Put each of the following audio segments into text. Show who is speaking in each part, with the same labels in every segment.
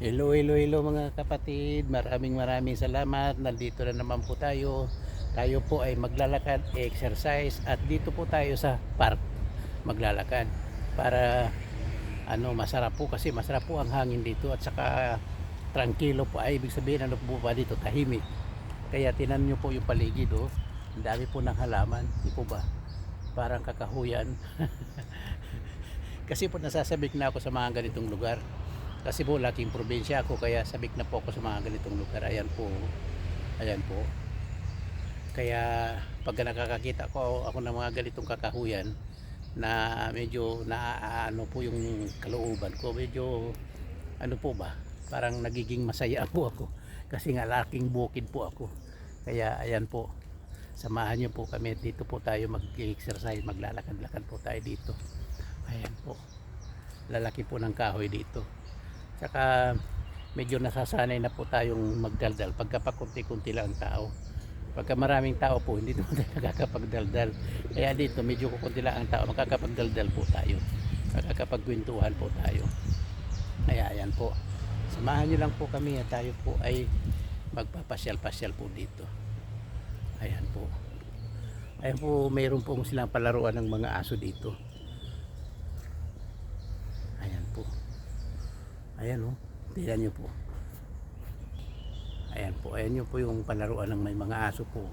Speaker 1: Hello, hello, hello mga kapatid. Maraming maraming salamat. Nandito na naman po tayo. Tayo po ay maglalakad, exercise at dito po tayo sa park maglalakad para ano masarap po kasi masarap po ang hangin dito at saka tranquilo po. Ay ibig sabihin ano po ba dito? Tahimik. Kaya tinan nyo po yung paligid oh. Ang dami po ng halaman. Di po ba? Parang kakahuyan. Kasi po nasasabik na ako sa mga ganitong lugar kasi po laking probinsya ako kaya sabik na po ako sa mga ganitong lugar. Ayan po. Ayan po. Kaya pag nakakakita ko ako ng mga ganitong kakahuyan na medyo na ano po yung kalooban ko medyo ano po ba parang nagiging masaya po ako. Kasi nga laking bukid po ako. Kaya ayan po. Samahan niyo po kami. Dito po tayo mag-exercise. Maglalakad-lakad po tayo dito. Ayan po. Lalaki po ng kahoy dito Saka medyo nasasanay na po tayong magdaldal pagka pa kunti-kunti lang ang tao. Pagka maraming tao po, hindi naman tayo nakakapagdaldal. Kaya dito, medyo kukunti lang ang tao, makakapagdaldal po tayo. Makakapagkwentuhan po tayo. Kaya ayan po. Samahan nyo lang po kami at tayo po ay magpapasyal-pasyal po dito. Ayan po. Ayan po, mayroon po silang palaruan ng mga aso dito. Ayan po. Ayan oh. Tingnan nyo po. Ayan po. Ayan nyo po yung palaruan ng may mga aso po.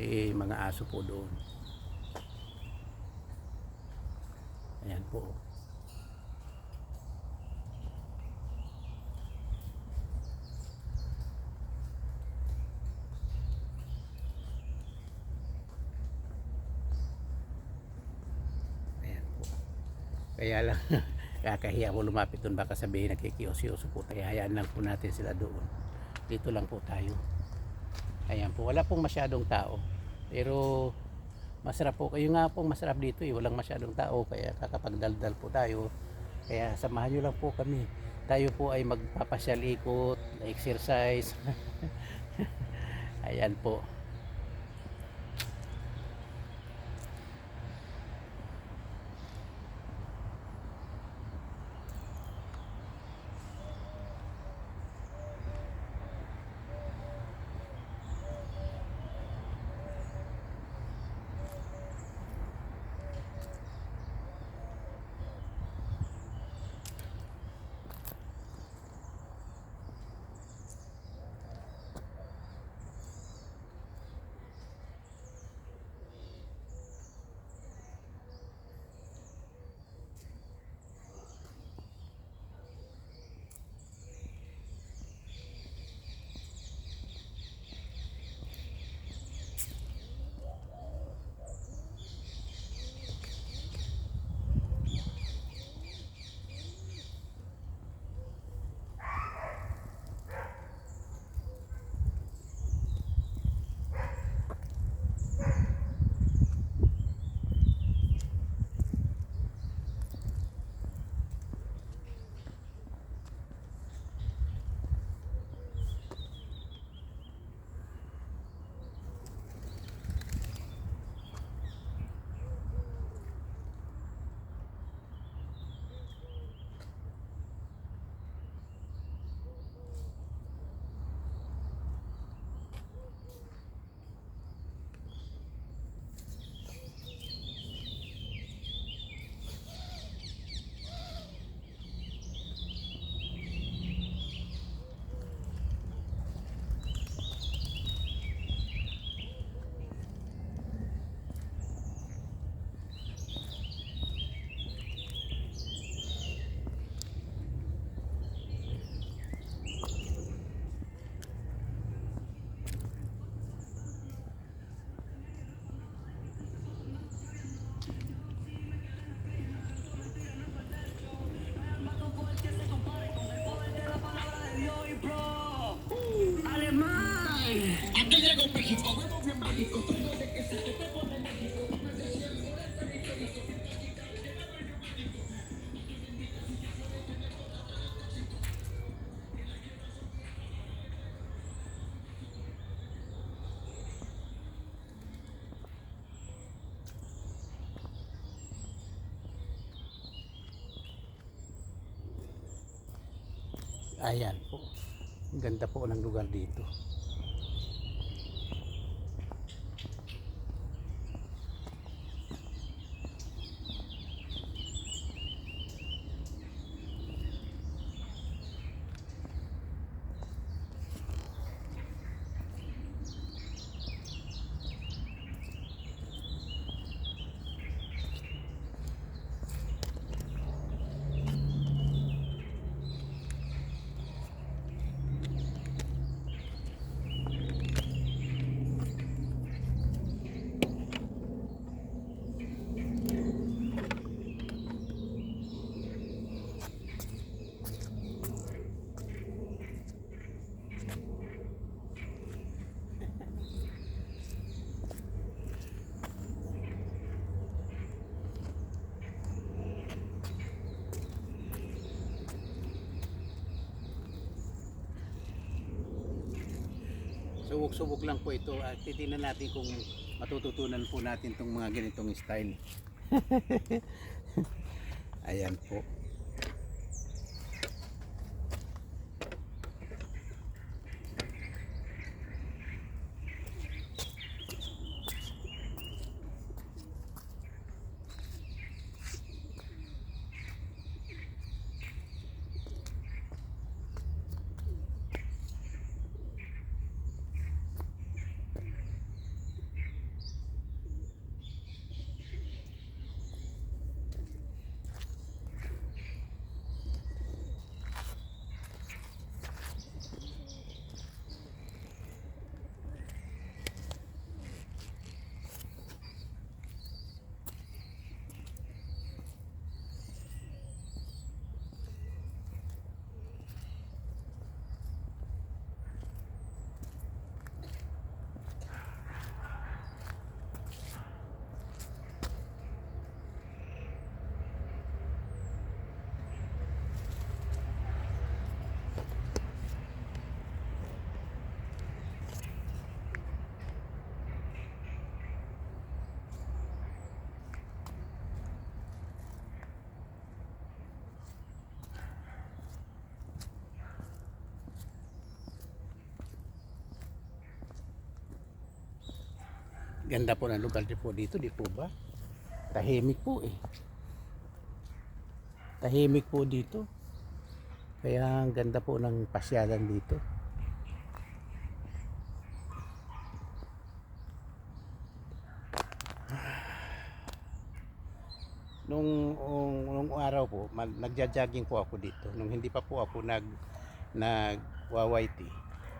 Speaker 1: Eh, mga aso po doon. Ayan po. Ayan po. Kaya lang, kakahiya ko lumapit doon baka sabihin nakikiyosyoso po tayo. Hayaan lang po natin sila doon. Dito lang po tayo. Ayan po. Wala pong masyadong tao. Pero masarap po. Kayo nga pong masarap dito eh. Walang masyadong tao kaya kakapagdaldal po tayo. Kaya samahan nyo lang po kami. Tayo po ay magpapasyal ikot exercise ayan po Ayan po. Ganda po ng lugar dito. Subok-subok lang po ito. At titingnan natin kung matututunan po natin itong mga ganitong style. Ayan po. Ganda po ng lugar po dito, di po ba? Tahimik po eh. Tahimik po dito. Kaya ang ganda po ng pasyalan dito. Nung, nung, nung araw po, nagja-jogging po ako dito. Nung hindi pa po ako nag nag wawaiti,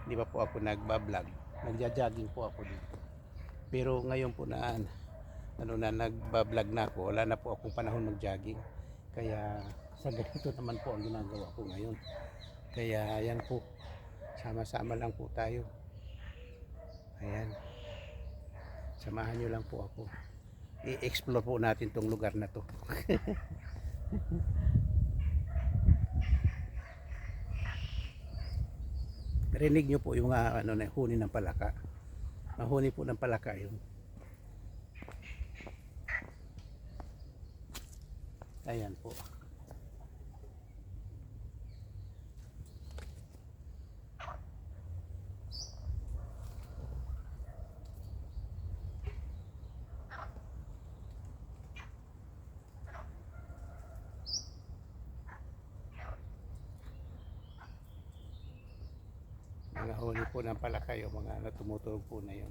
Speaker 1: hindi pa po ako nagbablog. Nagja-jogging po ako dito. Pero ngayon po na ano na nagba-vlog na ako, wala na po akong panahon mag-jogging. Kaya sa ganito naman po ang ginagawa ko ngayon. Kaya ayan po, sama-sama lang po tayo. Ayan. Samahan nyo lang po ako. I-explore po natin tong lugar na to. Rinig nyo po yung ah, ano, na huni ng palaka. Mahuni po ng palaka yun. Ayan po. Mga huni po ng palaka yung mga ano, tumutulog po na yun.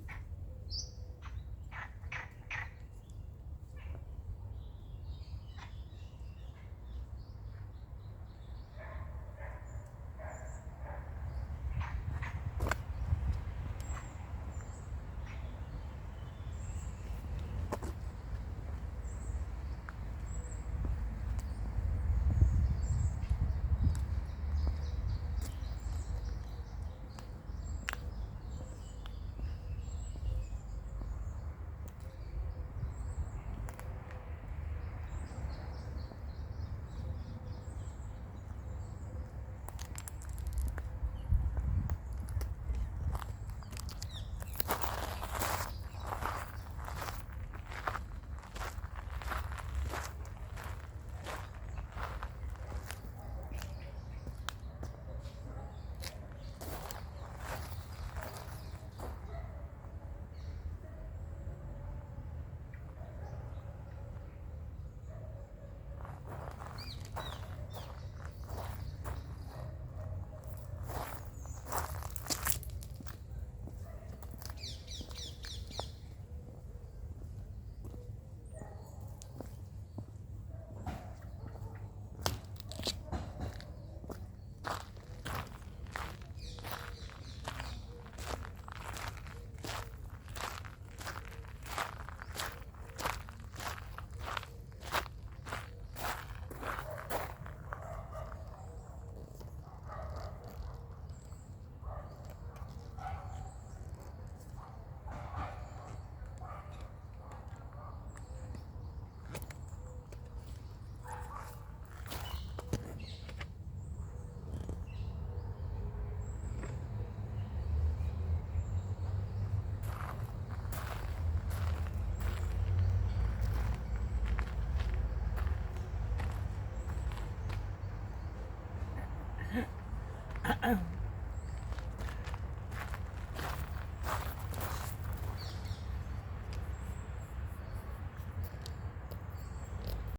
Speaker 1: Oh.